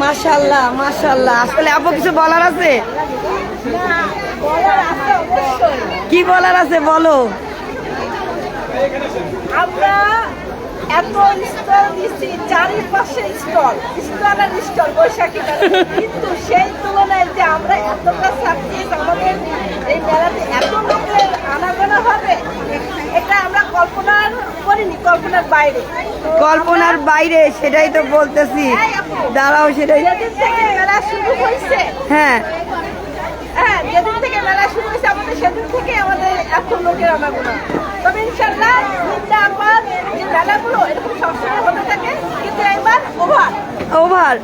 মাশাল্লাহ মাশাল্লাহ আসলে আপু কিছু বলার আছে? কি বলার আছে বলো? আমরা এত স্টল দিচ্ছি চারিপাশে স্টল। স্টল আর স্টল বৈশাখী কিন্তু সেই তুলনায় যে আমরা এতটা সাকসেস আমাদের এই মেলাতে এত লোকের আনাগোনা হবে এটা আমরা কল্পনার করিনি কল্পনার বাইরে। কল্পনার বাইরে সেটাই তো বলতেছি। দাঁড়াও সেটাই। মেলা শুরু হয়েছে হ্যাঁ। হ্যাঁ যেদিন থেকে মেলা শুরু হয়েছে আমাদের সেদিন থেকে আমাদের এত লোকের আনাগোনা তবে ইনশাল্লাহ তিনটা আবার যে মেলাগুলো এরকম সবসময় হতে থাকে কিন্তু একবার ওভার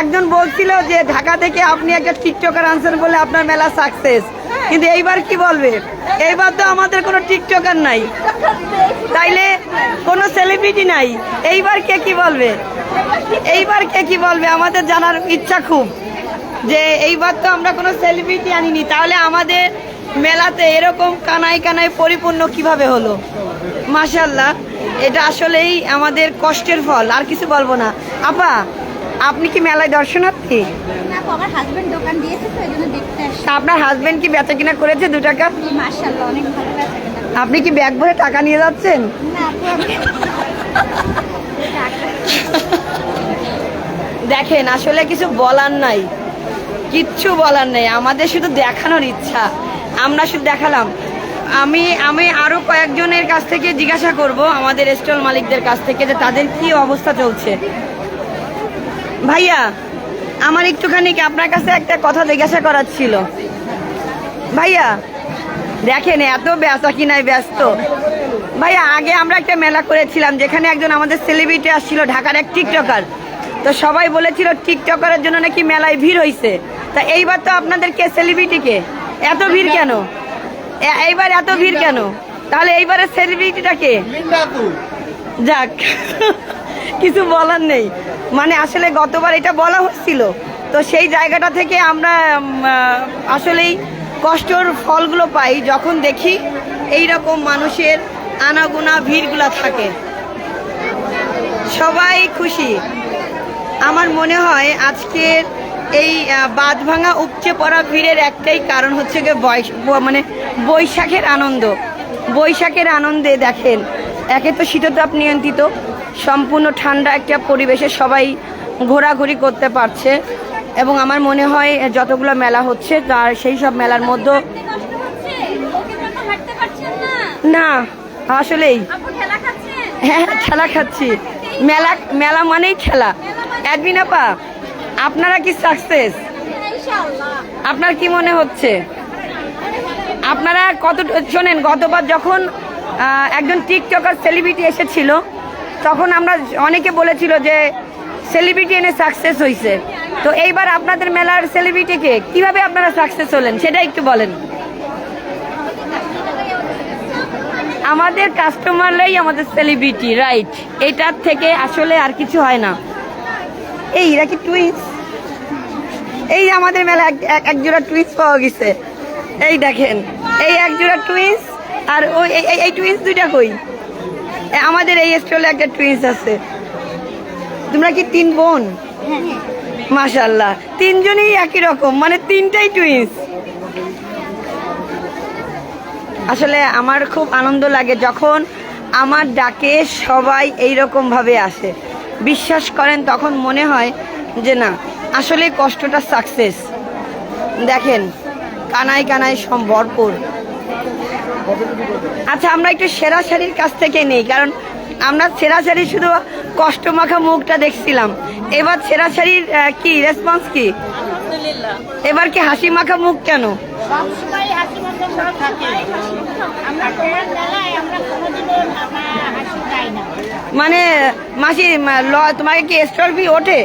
একজন বলছিল যে ঢাকা থেকে আপনি একটা টিকটকার আনছেন বলে আপনার মেলা সাকসেস কিন্তু এইবার কি বলবে? এইবার তো আমাদের কোনো টিকটকার নাই। তাইলে কোনো সেলিব্রিটি নাই। এইবার কে কি বলবে? এইবার কে কি বলবে? আমাদের জানার ইচ্ছা খুব যে এইবার তো আমরা কোনো সেলিব্রিটি আনিনি। তাহলে আমাদের মেলাতে এরকম কানায় কানায় পরিপূর্ণ কীভাবে হলো? মাশাল্লাহ এটা আসলেই আমাদের কষ্টের ফল, আর কিছু বলব না। আপা আপনি কি মেলায় দর্শনার্থী? আমার হাজবেন্ড দোকান দিয়েছে তো এই দেখতে আসছি। আপনার হাজবেন্ড কি বেচা কিনা করেছে দু টাকা? অনেক ভালো আপনি কি ব্যাগ ভরে টাকা নিয়ে যাচ্ছেন? না দেখেন আসলে কিছু বলার নাই। কিচ্ছু বলার নেই। আমাদের শুধু দেখানোর ইচ্ছা। আমরা শুধু দেখালাম। আমি আমি আরও কয়েকজনের কাছ থেকে জিজ্ঞাসা করব আমাদের স্টল মালিকদের কাছ থেকে যে তাদের কি অবস্থা চলছে। ভাইয়া আমার একটুখানি কি আপনার কাছে একটা কথা জিজ্ঞাসা করার ছিল? ভাইয়া দেখেন এত ব্যস্ত কিনায় ব্যস্ত। ভাইয়া আগে আমরা একটা মেলা করেছিলাম যেখানে একজন আমাদের সেলিব্রিটি আসছিল ঢাকার এক টিকটকার তো সবাই বলেছিল টিকটকারের জন্য নাকি মেলায় ভিড় হয়েছে তা এইবার তো আপনাদের কে সেলিব্রিটিকে এত ভিড় কেন? এইবার এত ভিড় কেন? তাহলে এইবারের সেলিব্রিটিটা কে? যাক। কিছু বলার নেই। মানে আসলে গতবার এটা বলা হচ্ছিল। তো সেই জায়গাটা থেকে আমরা আসলেই কষ্টর ফলগুলো পাই যখন দেখি এই রকম মানুষের আনাগোনা ভিড়গুলো থাকে। সবাই খুশি। আমার মনে হয় আজকের এই বাঁধ ভাঙা উপচে পড়া ভিড়ের একটাই কারণ হচ্ছে গিয়ে বয়স- মানে বৈশাখের আনন্দ। বৈশাখের আনন্দে দেখেন, একে তো শীততাপ নিয়ন্ত্রিত সম্পূর্ণ ঠান্ডা একটা পরিবেশে সবাই ঘোরাঘুরি করতে পারছে। এবং আমার মনে হয় যতগুলো মেলা হচ্ছে, তার সেই সব মেলার মধ্যে না, আসলেই। হ্যাঁ খেলা খাচ্ছি। মেলা মেলা মানেই খেলা। অ্যাডমিন আপা, আপনারা কি সাকসেস আপনার কি মনে হচ্ছে? আপনারা কত শোনেন, গতবার যখন একজন টিকটকার সেলিব্রিটি এসেছিল তখন আমরা অনেকে বলেছিল যে সেলিব্রিটি এনে সাকসেস হয়েছে তো এইবার আপনাদের মেলার সেলিব্রিটিকে কীভাবে আপনারা সাকসেস হলেন, সেটা একটু বলেন। আমাদের কাস্টমাররাই আমাদের সেলিব্রিটি রাইট এটার থেকে আসলে আর কিছু হয় না। এই, এরা কি টুইন্স এই আমাদের মেলা এক- জোড়া টুইন্স পাওয়া গেছে। এই দেখেন, এই এক জোড়া টুইন্স আর ওই, এই- টুইন্স দুইটা কই? আমাদের এই স্টলে একটা টুইন্স আছে। তোমরা কি তিন বোন? মাশাল্লাহ তিনজনই একই রকম মানে তিনটাই টুইন্স আসলে আমার খুব আনন্দ লাগে যখন আমার ডাকে সবাই এই রকম ভাবে আসে। বিশ্বাস করেন তখন মনে হয় যে না আসলে কষ্টটা সাকসেস দেখেন কানায় কানায় ভরপুর। আচ্ছা আমরা একটু সেরা শাড়ির কাছ থেকে নেই কারণ আমরা সেরা শাড়ি শুধু কষ্ট মাখা মুখটা দেখছিলাম। এবার সেরা শাড়ির কি রেসপন্স কি? এবার কি হাসি মাখা মুখ কেন? মানে মাসি ল- তোমাকে কি স্টল ওঠে?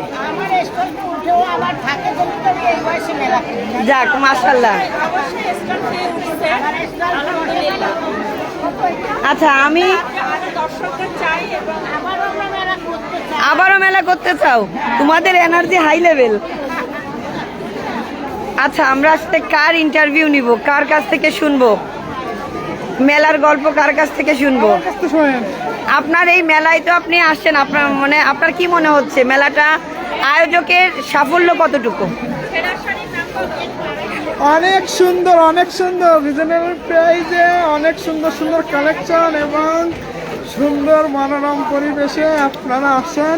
আমার যাক মাসাল্লাহ আচ্ছা আমি আবারও মেলা করতে চাই আবারও মেলা করতে চাও? তোমাদের এনার্জি হাই লেভেল আচ্ছা আমরা আসতে কার ইন্টারভিউ নিব? কার কাছ থেকে শুনব? মেলার গল্প কার কাছ থেকে শুনব? আপনার এই মেলায় তো আপনি আসছেন আপনার মানে আপনার কি মনে হচ্ছে? মেলাটা আয়োজকের সাফল্য কতটুকু? অনেক সুন্দর অনেক সুন্দর। রিজনেবল প্রাইসে অনেক সুন্দর সুন্দর কালেকশন এবং সুন্দর মনোরম পরিবেশে আপনারা আসেন।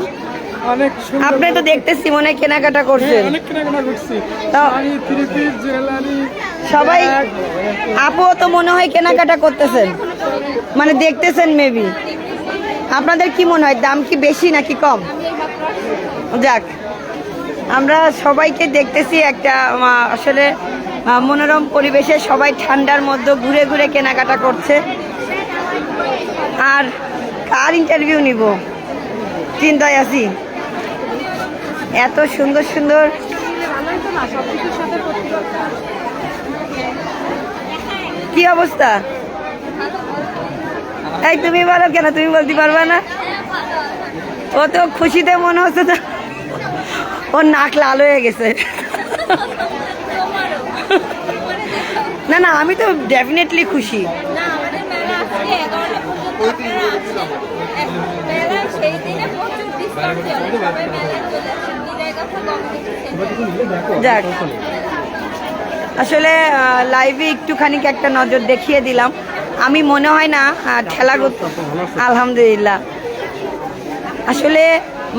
অনেক সুন্দর আপনি তো দেখতেছি মনে হয় কেনাকাটা হ্যাঁ, করছেন অনেক কেনাকাটা করছি। শাড়ি থ্রি পিস জুয়েলারি সবাই আপুও তো মনে হয় কেনাকাটা করতেছেন। মানে দেখতেছেন মেবি আপনাদের কি মনে হয় দাম কি বেশি নাকি কম? যাক। আমরা সবাইকে দেখতেছি একটা আসলে মনোরম পরিবেশে সবাই ঠান্ডার মধ্যে ঘুরে ঘুরে কেনাকাটা করছে। আর কার ইন্টারভিউ নিব? চিন্তায় আছি। এত সুন্দর সুন্দর কি অবস্থা? এই তুমি বলো কেন? তুমি বলতে পারবে না? ও তো খুশিতে মনে হচ্ছে ওর নাক লাল হয়ে গেছে। না না আমি তো ডেফিনেটলি খুশি। যাক। আসলে লাইভে একটুখানি একটা নজর দেখিয়ে দিলাম। আমি মনে হয় না ঠেলা করতে আলহামদুলিল্লাহ। আসলে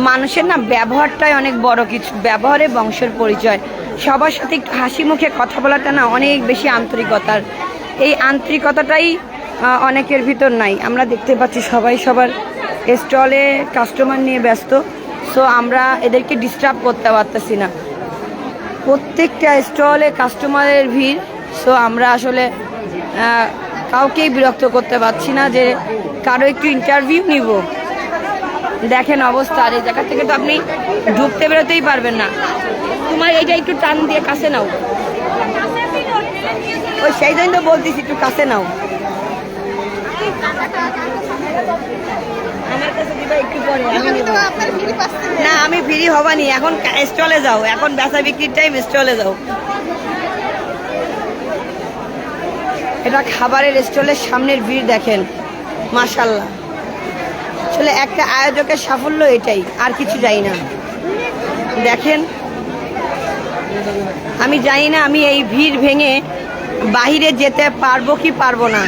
মানুষের না ব্যবহারটাই অনেক বড় কিছু। ব্যবহারে বংশের পরিচয়। সবার সাথে একটু হাসি মুখে কথা বলাটা না অনেক বেশি আন্তরিকতার। এই আন্তরিকতাটাই অনেকের ভিতর নাই। আমরা দেখতে পাচ্ছি সবাই সবার স্টলে কাস্টমার নিয়ে ব্যস্ত। সো আমরা এদেরকে ডিস্টার্ব করতে পারতেছি না। প্রত্যেকটা স্টলে কাস্টমারের ভিড়। সো আমরা আসলে কাউকেই বিরক্ত করতে পারছি না যে কারও একটু ইন্টারভিউ নিব। দেখেন অবস্থা আর এই জায়গা থেকে তো আপনি ঢুকতে বেরোতেই পারবেন না। তোমার এইটা একটু টান দিয়ে কাছে নাও। ওই সেই জন্য তো বলতেছি একটু কাছে নাও। না আমি ফ্রি হবানি এখন স্টলে যাও। এখন বেচা বিক্রির টাইম স্টলে যাও। এটা খাবারের স্টলের সামনের ভিড় দেখেন মাশাল্লাহ। আসলে একটা আয়োজকের সাফল্য এটাই আর কিছু যাই না। দেখেন আমি জানি না আমি এই ভিড় ভেঙে বাহিরে যেতে পারব কি পারব না।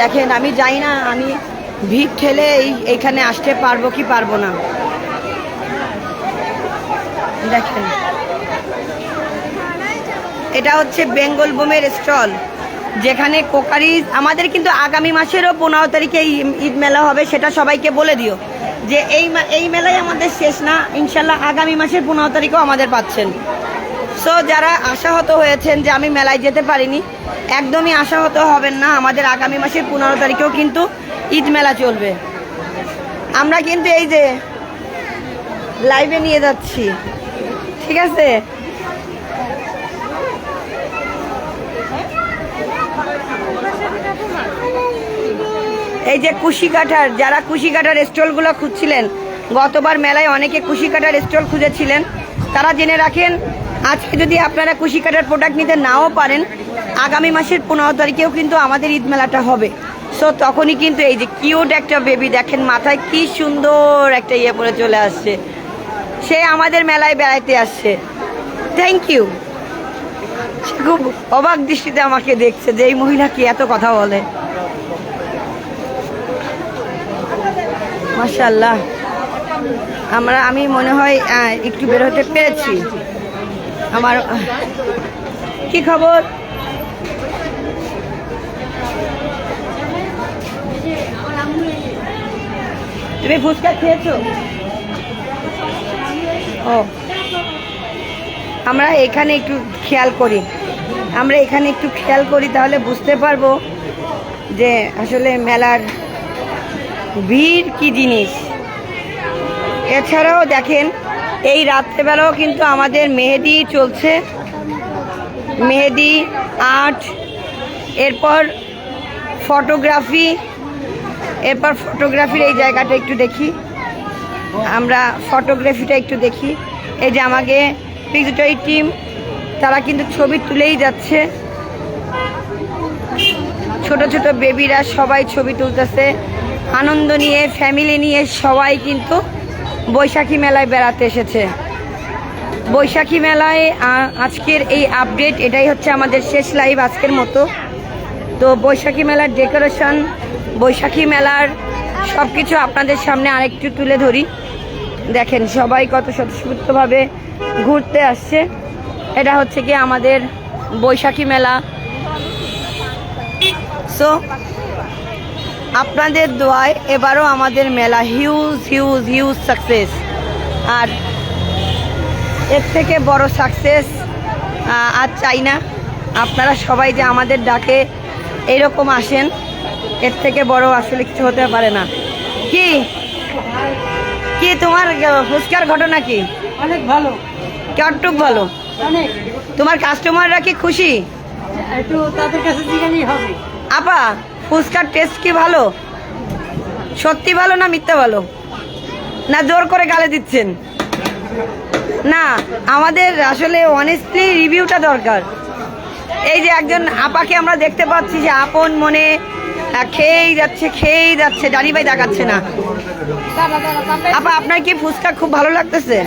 দেখেন আমি যাই না আমি ভিড় ঠেলে এই এইখানে আসতে পারব কি পারব না। দেখেন। এটা হচ্ছে বেঙ্গল বোমের স্টল, যেখানে কোকারিজ আমাদের কিন্তু আগামী মাসেরও পনেরো তারিখে ঈদ মেলা হবে, সেটা সবাইকে বলে দিও। যে এই এই মেলায় আমাদের শেষ না, ইনশাল্লাহ আগামী মাসের পনেরো তারিখেও আমাদের পাচ্ছেন। সো যারা আশাহত হয়েছেন যে আমি মেলায় যেতে পারিনি, একদমই আশাহত হবেন না, আমাদের আগামী মাসের পনেরো তারিখেও কিন্তু ঈদ মেলা চলবে। আমরা কিন্তু এই যে লাইভে নিয়ে যাচ্ছি। ঠিক আছে? এই যে কুশি কাঠার, যারা কুশি কাঠার স্টলগুলো খুঁজছিলেন, গতবার মেলায় অনেকে কুশি কাঠার স্টল খুঁজেছিলেন। তারা জেনে রাখেন, আজকে যদি আপনারা কুশি কাঠার প্রোডাক্ট নিতে নাও পারেন, আগামী মাসের পনেরো তারিখেও কিন্তু আমাদের ঈদ মেলাটা হবে। সো তখনই কিন্তু এই যে কিউট একটা বেবি দেখেন মাথায় কি সুন্দর একটা ইয়ে পরে চলে আসছে। সে আমাদের মেলায় বেড়াইতে আসছে। থ্যাংক ইউ খুব অবাক দৃষ্টিতে আমাকে দেখছে যে এই মহিলা কি এত কথা বলে। মাশাল্লাহ আমরা, আমি মনে হয় একটু বের হতে পেরেছি। আমার, কি খবর? তুমি ফুচকা খেয়েছো? ও। আমরা এখানে একটু খেয়াল করি। আমরা এখানে একটু খেয়াল করি তাহলে বুঝতে পারব যে আসলে মেলার ভিড় কি জিনিস। এছাড়াও দেখেন, এই রাত্রেবেলাও কিন্তু আমাদের মেহেদি চলছে। মেহেদি, আর্ট, এরপর ফটোগ্রাফি, এরপর ফটোগ্রাফির এই জায়গাটা একটু দেখি। আমরা ফটোগ্রাফিটা একটু দেখি। এই যে আমাকে পিকজটরি টিম তারা কিন্তু ছবি তুলেই যাচ্ছে। ছোট ছোট বেবিরা সবাই ছবি তুলতেছে। আনন্দ নিয়ে ফ্যামিলি নিয়ে সবাই কিন্তু বৈশাখী মেলায় বেড়াতে এসেছে। বৈশাখী মেলায় আজকের এই আপডেট এটাই হচ্ছে আমাদের শেষ লাইভ আজকের মতো। তো বৈশাখী মেলার ডেকোরেশন বৈশাখী মেলার সব কিছু আপনাদের সামনে আরেকটু তুলে ধরি। দেখেন সবাই কত স্বতঃস্ফূর্তভাবে ঘুরতে আসছে। এটা হচ্ছে কি আমাদের বৈশাখী মেলা। সো আপনাদের দোয়ায় এবারও আমাদের মেলা হিউজ হিউজ হিউজ সাকসেস আর এর থেকে বড় সাকসেস আর চাই না। আপনারা সবাই যে আমাদের ডাকে এইরকম আসেন এর থেকে বড় আসলে কিছু হতে পারে না। কি? কি তোমার ফুচকার ঘটনা কি? অনেক ভালো। কটুক ভালো। তোমার কাস্টমাররা কি খুশি? একটু তাদের কাছে জিজ্ঞাসা হবে। আপা ফুচকার টেস্ট কি ভালো? সত্যি ভালো না মিথ্যা ভালো? না জোর করে গালে দিচ্ছেন। না আমাদের আসলে অনেস্টলি রিভিউটা দরকার। এই যে একজন আপাকে আমরা দেখতে পাচ্ছি যে আপন মনে খেয়েই যাচ্ছে খেয়েই যাচ্ছে জানি ভাই দেখাচ্ছে না। আপা আপনার কি ফুচকা খুব ভালো লাগতেছে?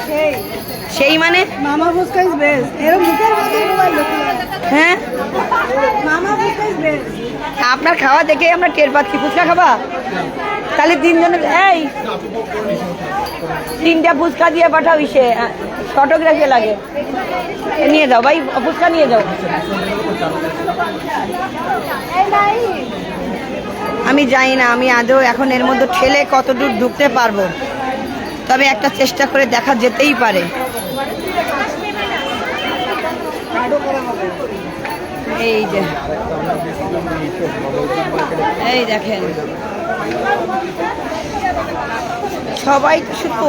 সেই মানে? মামা ফুচকা ইজ বেস্ট এরকম মুখের মধ্যে হ্যাঁ? মামা ফুচকা ইজ বেস্ট আপনার খাওয়া দেখে আমরা টের পাচ্ছি। ফুচকা খাবা? তাহলে তিনজনের এই! তিনটা ফুচকা দিয়ে পাঠাও ইসে। ফটোগ্রাফি লাগে। নিয়ে যাও ভাই ফুচকা নিয়ে যাও। আমি জানি না আমি আদৌ এখন এর মধ্যে ঠেলে কতদূর ঢুকতে পারব। তবে একটা চেষ্টা করে দেখা যেতেই পারে। এই যে। এই দেখেন। সবাই শুধু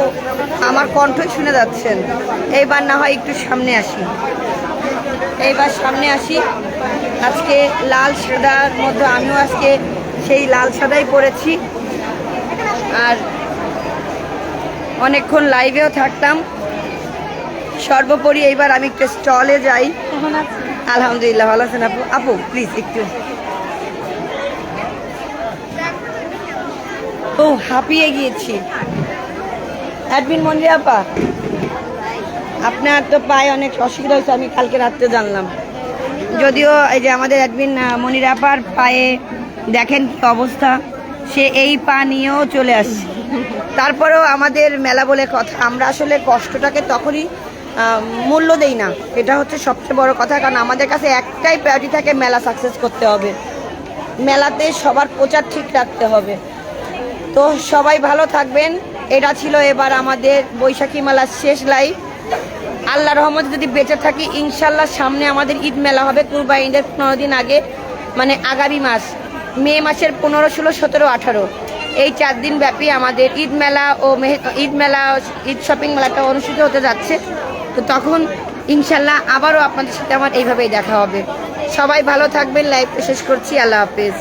আমার কণ্ঠই শুনে যাচ্ছেন। এইবার না হয় একটু সামনে আসি। এইবার সামনে আসি। আজকে লাল সাদার মধ্যে আমিও আজকে সেই লাল সাদাই পরেছি। আর অনেকক্ষণ লাইভেও থাকতাম। সর্বোপরি এইবার আমি একটু স্টলে যাই। আলহামদুলিল্লাহ, ভালো আছেন আপু? আপু প্লিজ একটু। ও, হাঁপিয়ে গিয়েছি। অ্যাডমিন মন্দির আপা, আপনার তো পায়ে অনেক অসুবিধা হয়েছে, আমি কালকে রাত্রে জানলাম। যদিও এই যে আমাদের অ্যাডমিন মনির আপার পায়ে দেখেন কি অবস্থা, সে এই পা নিয়েও চলে আসছে। তারপরেও আমাদের মেলা বলে কথা, আমরা আসলে কষ্টটাকে তখনই মূল্য দেই না। এটা হচ্ছে সবচেয়ে বড় কথা, কারণ আমাদের কাছে একটাই প্রায়োরিটি থাকে মেলা সাকসেস করতে হবে। মেলাতে সবার প্রচার ঠিক রাখতে হবে। তো সবাই ভালো থাকবেন। এটা ছিল এবার আমাদের বৈশাখী মেলার শেষ লাইভ আল্লাহ রহমত যদি বেঁচে থাকি ইনশাল্লাহ সামনে আমাদের ঈদ মেলা হবে কুরবাই ঈদের পনেরো দিন আগে মানে আগামী মাস, মে মাসের পনেরো, ষোলো, সতেরো, আঠারো। এই চার দিন ব্যাপী আমাদের ঈদ মেলা ও মেহে- ঈদ মেলা, ঈদ শপিং মেলাটা অনুষ্ঠিত হতে যাচ্ছে। তো তখন ইনশাল্লাহ আবারও আপনাদের সাথে আমার এইভাবেই দেখা হবে। সবাই ভালো থাকবেন লাইভটা শেষ করছি, আল্লাহ হাফেজ।